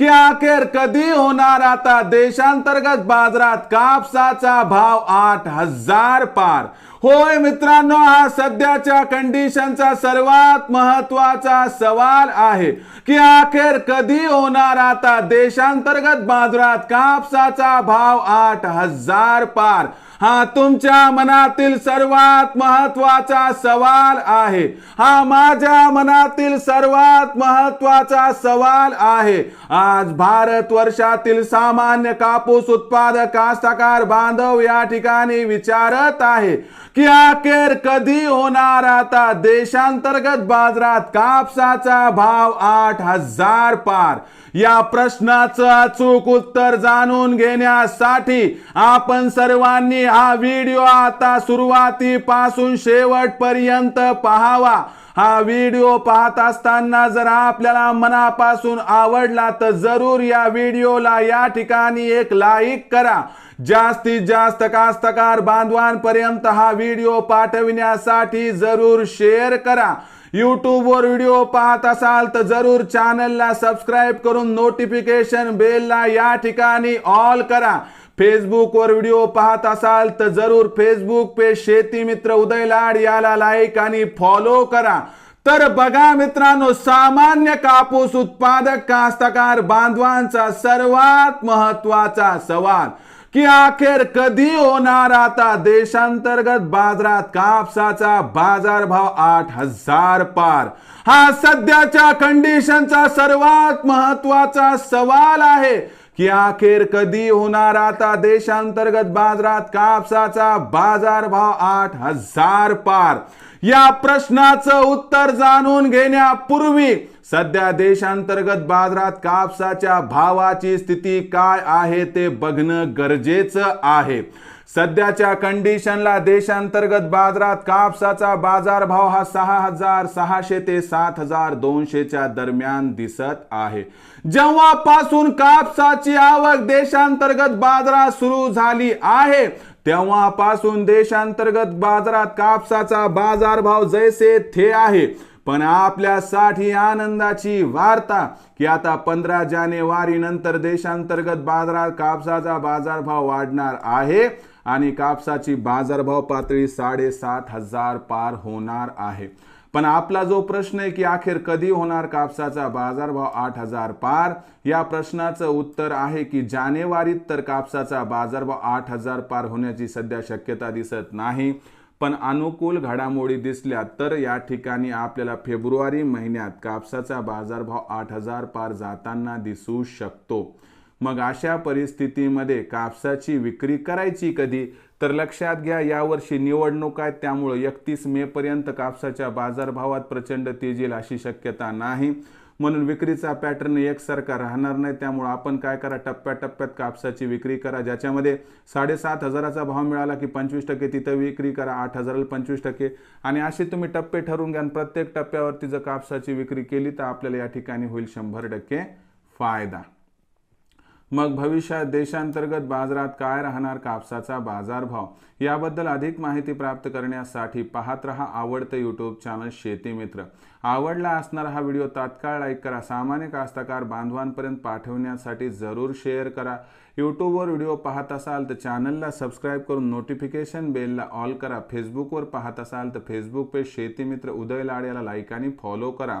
की अखेर कधी होणार आता देशांतर्गत बाजारात कापसाचा भाव आठ हजार पार? होय मित्रांनो हा सध्याच्या कंडिशनचा सर्वात महत्त्वाचा सवाल आहे. की अखेर कधी होणार आता देशांतर्गत बाजारात कापसाचा भाव आठ हजार पार? हा तुमच्या मनातील सर्वात महत्त्वाचा सवाल आहे. हा माझ्या मनातील सर्वात महत्त्वाचा सवाल आहे. आज भारत वर्षातील सामान्य कापूस उत्पादक कास्तकार बांधव या ठिकाणी विचारत आहे की अखेर कधी होणार आता देशांतर्गत बाजारात कापसाचा भाव आठ हजार पार? या प्रश्नाचं अचूक उत्तर जाणून घेण्यासाठी आपण सर्वांनी हा व्हिडिओ आता सुरुवातीपासून शेवटपर्यंत पाहावा. हा व्हिडिओ पाहत असताना जर आपल्याला मनापासून आवडला तर जरूर या व्हिडिओला या ठिकाणी एक लाईक करा. जास्तीत जास्त कास्तकार बांधवांपर्यंत हा व्हिडिओ पाठविण्यासाठी जरूर शेअर करा. यूट्यूबवर व्हिडिओ पाहत असाल तर जरूर चॅनलला सबस्क्राईब करून नोटिफिकेशन बेलला या ठिकाणी ऑल करा. फेसबुकवर व्हिडिओ पाहत असाल तर जरूर फेसबुक पेज शेती मित्र उदय लाड याला लाईक आणि फॉलो करा. तर बघा मित्रांनो सामान्य कापूस उत्पादक कास्तकार बांधवांचा सर्वात महत्त्वाचा सवाल की अखेर कधी होणार आता देशांतर्गत बाजारात कापसाचा बाजारभाव आठ हजार पार? हा सध्याच्या कंडिशनचा सर्वात महत्त्वाचा सवाल आहे. की अखेर कधी होणार आता देशांतर्गत बाजारात कापसाचा बाजारभाव आठ हजार पार? या प्रश्नाचं उत्तर जाणून घेण्यापूर्वी सध्या देशांतर्गत बाजारात कापसाच्या भावाची स्थिती काय आहे ते बघणं गरजेचं आहे. सध्याच्या कंडिशनला देशांतर्गत बाजारात कापसाचा बाजारभाव हा सहा हजार सहाशे ते सात हजार दोनशेच्या दरम्यान दिसत आहे. जेव्हापासून कापसाची आवक देशांतर्गत बाजारात सुरू झाली आहे तेव्हापासून देशांतर्गत बाजारात कापसाचा बाजारभाव जैसे थे आहे. पण आपल्यासाठी आनंदाची वार्ता की आता पंधरा जानेवारी नंतर देशांतर्गत बाजारात कापसाचा बाजारभाव वाढणार आहे आणि कापसाची बाजारभाव पातळी साडेसात हजार पार होणार आहे. पण आपला जो प्रश्न आहे की अखेर कधी होणार कापसाचा बाजारभाव आठ हजार पार? या प्रश्नाचं उत्तर आहे की जानेवारीत तर कापसाचा बाजारभाव आठ हजार पार होण्याची सध्या शक्यता दिसत नाही. पण अनुकूल घडामोडी दिसल्या तर या ठिकाणी आपल्याला फेब्रुवारी महिन्यात कापसाचा बाजारभाव आठ हजार पार जाताना दिसू शकतो. मग अशा परिस्थितीमध्ये कापसाची विक्री करायची कधी? तर लक्षात घ्या यावर्षी निवडणूक आहेत त्यामुळं एकतीस मे पर्यंत कापसाच्या बाजारभावात प्रचंड तेजील अशी शक्यता नाही. म्हणून विक्रीचा पॅटर्न एकसारखा राहणार नाही. त्यामुळं आपण काय करा टप्प्याटप्प्यात कापसाची विक्री करा ज्याच्यामध्ये साडेसात हजाराचा भाव मिळाला की पंचवीस टक्के तिथं विक्री करा आठ हजाराला पंचवीस टक्के. आणि असे तुम्ही टप्पे ठरवून घ्या प्रत्येक टप्प्यावरती जर कापसाची विक्री केली तर आपल्याला या ठिकाणी होईल शंभर टक्के फायदा. मग भविष्यात देशांतर्गत बाजारात काय राहणार कापसाचा बाजारभाव? याबद्दल अधिक माहिती प्राप्त करण्यासाठी पाहत रहा आवडतं यूट्यूब चॅनल शेती मित्र. आवडला असणारा हा व्हिडिओ तात्काळ लाईक करा. सामान्य कास्तकार बांधवांपर्यंत पाठवण्यासाठी जरूर शेअर करा. यूट्यूबवर व्हिडिओ पाहत असाल तर चॅनलला सबस्क्राईब करून नोटिफिकेशन बेलला ऑल करा. फेसबुकवर पाहत असाल तर फेसबुक पेज शेतीमित्र उदय लाड याला लाईक आणि फॉलो करा.